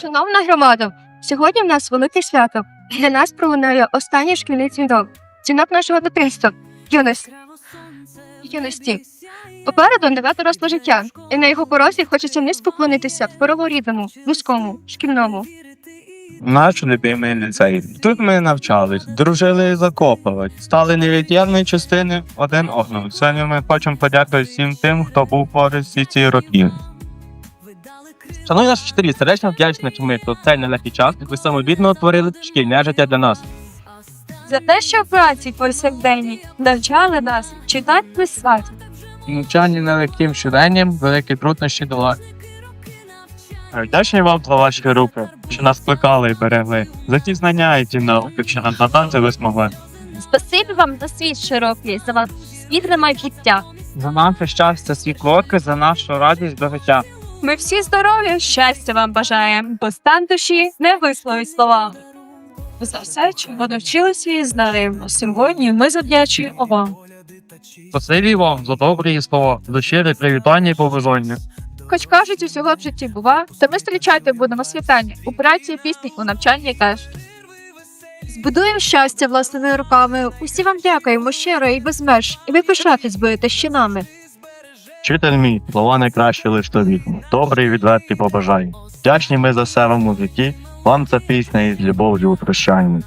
Шановна громада, сьогодні в нас велике свято. Для нас пролунає останній шкільний дзвінок. Дзвінок нашого дитинства. Юності. Юності. Попереду нове доросле життя, і на його порозі хочеться не поклонитися перворідному, вузькому, шкільному. Наш любимий ліцей. Тут ми навчались, дружили і закопували, стали невід'ємною частиною один одного. Сьогодні ми хочемо подякувати всім тим, хто був поруч всі ці роки. Шановні наші вчителі, сердечно вдячні, що ми тут цей нелегкий час, ви самовідно творили шкільне життя для нас. За те, що в праці повсякденній навчали нас читати писати. Навчання нелегким щоденням, великі труднощі долати. Вдячні вам за ваші руки, що нас плекали і берегли. За ті знання і ті науки, що нам надати ви змогли. Спасибі вам за світ широкий, за вас світле майбуття. За наше щастя, світлоки, за нашу радість до життя. Ми всі здоров'я, щастя вам бажаємо, бо стан душі не висловить словами. За все, чого навчилися і знаємо. Сьогодні ми завдячуємо вам. Спасибі вам за добрі слова, за щирі привітання і побажання. Хоч кажуть, усього в житті бува, та ми зустрічати будемо світання у праці, пісні, у навчанні теж. Збудуємо щастя власними руками. Усі вам дякуємо щиро і без меж, і ви пишатись будете ще нами. Вчитель мій, слова найкраще лиш тобі. Добрий відвертий побажаю. Вдячні ми за себе музики. вам ця пісня із любов'ю у прощанні.